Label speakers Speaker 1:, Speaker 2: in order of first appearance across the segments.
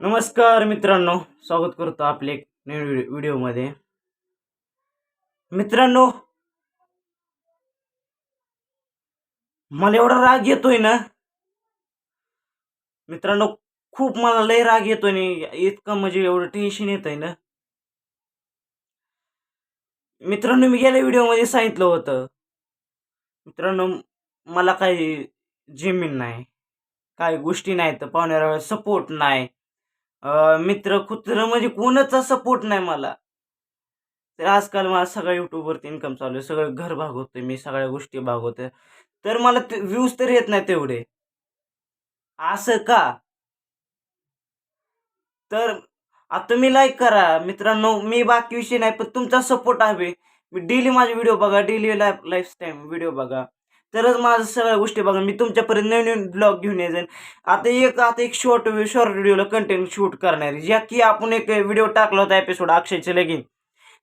Speaker 1: नमस्कार मित्रांनो स्वागत करतो आपले एक नवीन व्हिडिओमध्ये. मित्रांनो मला एवढा राग येतोय ना. मित्रांनो खूप मला लय राग येतोय ना इतकं म्हणजे एवढं टेन्शन येतंय ना. मित्रांनो मी गेल्या व्हिडिओमध्ये सांगितलं होतं. मित्रांनो मला काही जमीन नाही काही गोष्टी नाहीत पाहुण्यावर सपोर्ट नाही. मित्र कुत्र म्हणजे कोणाचा सपोर्ट नाही मला. तर आजकाल मला सगळ्या युट्यूबवरती इन्कम चालू आहे. सगळं घर भागवतोय मी सगळ्या गोष्टी भागवतोय. तर मला व्ह्यूज तर येत नाही तेवढे. असं का? तर आता तुम्ही लाईक करा. मित्रांनो मी बाकी विषय नाही पण तुमचा सपोर्ट हवे. मी डेली माझे व्हिडिओ बघा daily life life time video बघा. तरच माझं सगळ्या गोष्टी बघा मी तुमच्यापर्यंत नवीन नवीन ब्लॉग घेऊन येईन. आता एक आता एक शॉर्ट शॉर्ट व्हिडिओला कंटेंट शूट करणार आहे. ज्या की आपण एक व्हिडिओ टाकला होता एपिसोड अक्षयचे लगीन.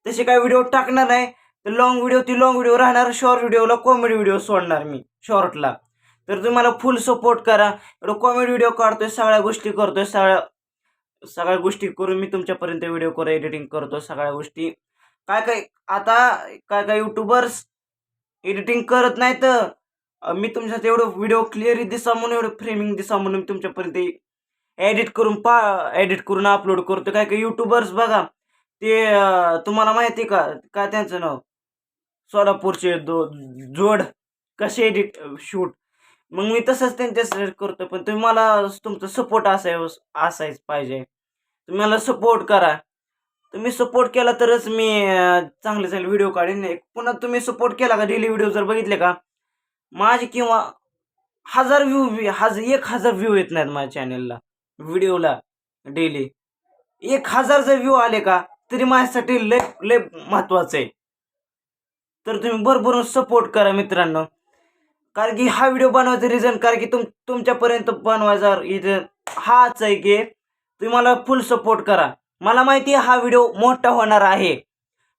Speaker 1: तसे काय व्हिडिओ टाकणार नाही. तर लॉंग व्हिडिओ ती लॉंग व्हिडिओ राहणार. शॉर्ट व्हिडिओला कॉमेडी व्हिडिओ सोडणार मी शॉर्टला तर तुम्ही मला फुल सपोर्ट करा. एवढं कॉमेडी व्हिडिओ काढतोय सगळ्या गोष्टी करतोय सगळ्या सगळ्या गोष्टी करून मी तुमच्यापर्यंत व्हिडिओ करू एडिटिंग करतो सगळ्या गोष्टी. काय काय आता काय काय युट्यूबर्स एडिटिंग करत नाही तर मी तुमच्यात एवढं व्हिडिओ क्लिअरली दिसा म्हणून एवढं फ्रेमिंग दिसा म्हणून मी तुमच्यापर्यंत एडिट करून पा एडिट करून अपलोड करतो काय काय युट्यूबर्स बघा ते तुम्हाला माहिती आहे का? काय त्यांचं नाव? सोलापूरचे दो जोड कसे एडिट शूट मग मी तसंच त्यांच्यासाठी करतो पण तुम्ही मला तुमचा सपोर्ट असाय असायच पाहिजे. तुम्ही मला सपोर्ट करा. तुम्ही सपोर्ट केला तरच मी चांगले चांगले व्हिडिओ काढेन. पुन्हा तुम्ही सपोर्ट केला का डेली व्हिडिओ जर बघितले का माझे किंवा हजार व्ह्यू हज एक हजार व्ह्यू येत नाहीत माझ्या चॅनेलला व्हिडिओला डेली एक हजार जर व्ह्यू आले का तरी माझ्यासाठी लय लय महत्वाचं आहे. तर तुम्ही भरभरून सपोर्ट करा मित्रांनो. कारण की हा व्हिडिओ बनवायचं रिझन कारण की तुम तुमच्यापर्यंत बनवायचा रिझन हाच आहे की तुम्ही मला फुल सपोर्ट करा. मला माहिती आहे हा व्हिडिओ मोठा होणार आहे.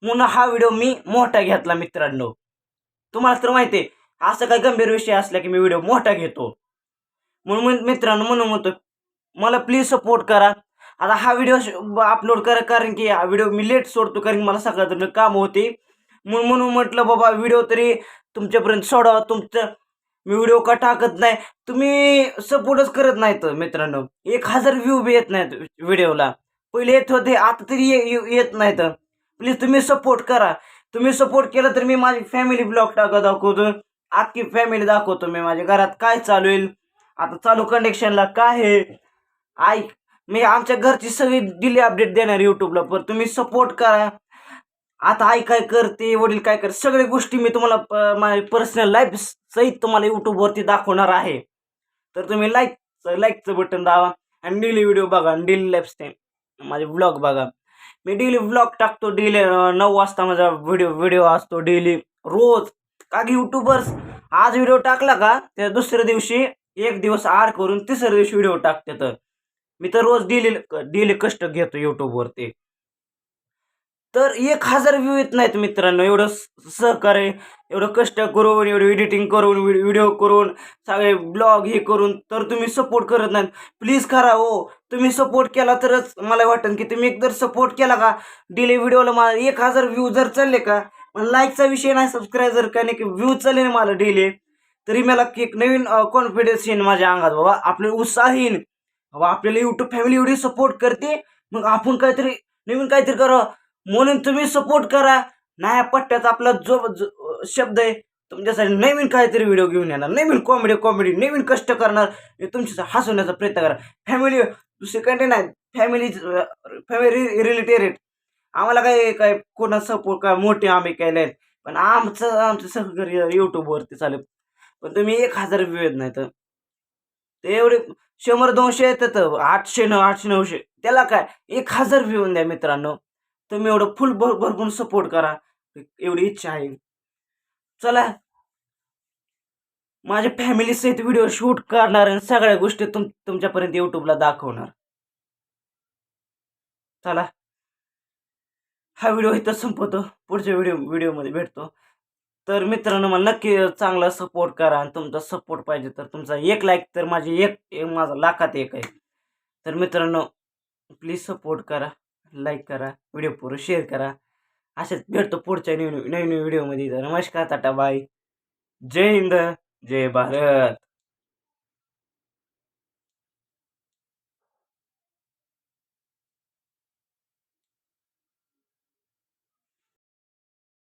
Speaker 1: म्हणून हा व्हिडिओ मी मोठा घेतला मित्रांनो. तुम्हाला तर माहिती आहे असं काही गंभीर विषय असला की मी व्हिडिओ मोठा घेतो. म्हणून मित्रांनो म्हणून म्हणतो मला प्लीज सपोर्ट करा. आता हा व्हिडिओ अपलोड करा कारण की हा व्हिडिओ मी लेट सोडतो कारण मला सगळ्यात काम होते. म्हणून म्हणून म्हटलं बाबा व्हिडिओ तरी तुमच्यापर्यंत सोडावा तुमचं मी व्हिडिओ का टाकत नाही? तुम्ही सपोर्टच करत नाहीत मित्रांनो. एक हजार व्ह्यू बी येत नाहीत व्हिडिओला. पहिले येत होते आता तरी ये- ये- येत नाहीत. प्लीज तुम्ही सपोर्ट करा. तुम्ही सपोर्ट केलं तर मी माझी फॅमिली ब्लॉग टाकत दाखवतो. अख्खी फॅमिली दाखवतो मी माझ्या घरात काय चालू आहे आता चालू कंडिशनला काय आहे? ऐक मी आमच्या घरची सगळी डिली अपडेट देणार यूट्यूबला पण तुम्ही सपोर्ट करा. आता आई काय करते वडील काय करते सगळ्या गोष्टी मी तुम्हाला प- माझ्या पर्सनल लाईफ सहित तुम्हाला यूट्यूबवरती दाखवणार आहे. तर तुम्ही लाईक लाईकचं बटन दावा आणि डेली व्हिडिओ बघा डेली लाईफ स्टाईल माझे व्लॉग बघा. मी डेली व्लॉग टाकतो डेली नऊ वाजता माझा व्हिडिओ व्हिडिओ असतो डेली रोज. का की युट्यूबर्स आज व्हिडिओ टाकला का त्या दुसऱ्या दिवशी एक दिवस आड करून तिसऱ्या दिवशी व्हिडिओ टाकते तर. मी तर रोज डेली डेली कष्ट घेतो युट्यूबवरती तर एक हजार व्ह्यू येत नाहीत मित्रांनो. एवढं सहकार्य एवढं कष्ट करून एवढं एडिटिंग करून व्हिडिओ करून सगळे ब्लॉग हे करून तर तुम्ही सपोर्ट करत नाहीत. प्लीज करा हो. तुम्ही सपोर्ट केला तरच मला वाटेल की तुम्ही एक जर सपोर्ट केला का? डिले व्हिडिओला मला एक हजार व्ह्यू जर चालले का? मला लाईकचा विषय नाही सबस्क्राईब जर का नाही की व्ह्यू चालले ना मला डेली तरी मला एक नवीन कॉन्फिडन्स येईन माझ्या अंगात. बाबा आपले उत्साह येईन. बाबा आपल्याला यूट्यूब फॅमिली एवढी सपोर्ट करते मग आपण काहीतरी नवीन काहीतरी करा. म्हणून तुम्ही सपोर्ट करा. नाही पट्ट्याचा आपला जो जो शब्द आहे तुमच्यासाठी नवीन काहीतरी व्हिडिओ घेऊन येणार. नवीन कॉमेडी कॉमेडी नवीन कष्ट करणार. हे तुमच्या हसवण्याचा प्रयत्न करा. फॅमिली दुसरे कंटेंट आहेत फॅमिली फॅमिली रिलेटेड आम्हाला काय काय कोणा सपोर्ट काय मोठे आम्ही काय नाहीत पण आमचं आमचं सहकार्य यूट्यूबवरती चालेल पण तुम्ही एक हजार व्ह्यू येत नाही तर ते एवढे शंभर दोनशे येतात. आठशे नऊ आठशे नऊशे. त्याला काय? एक हजार व्ह्यू द्या मित्रांनो. तुम्ही एवढं फुल भर भरपूर सपोर्ट करा. एवढी इच्छा आहे. चला. माझ्या फॅमिली सहित व्हिडिओ शूट करणार आणि सगळ्या गोष्टी तुम तुमच्यापर्यंत यूट्यूबला दाखवणार. चला. हा व्हिडिओ इथं संपवतो. पुढच्या व्हिडिओ व्हिडिओमध्ये भेटतो. तर मित्रांनो मला नक्की चांगला सपोर्ट करा आणि तुमचा सपोर्ट पाहिजे तर तुमचा एक लाईक तर माझी एक एक माझा लाखात एक आहे. तर मित्रांनो प्लीज सपोर्ट करा लाईक करा व्हिडिओ पूर्ण शेअर करा. असेच भेटतो पुढच्या नवीन नवीन व्हिडिओमध्ये तर नमस्कार टाटा बाय जय हिंद. जय भारत.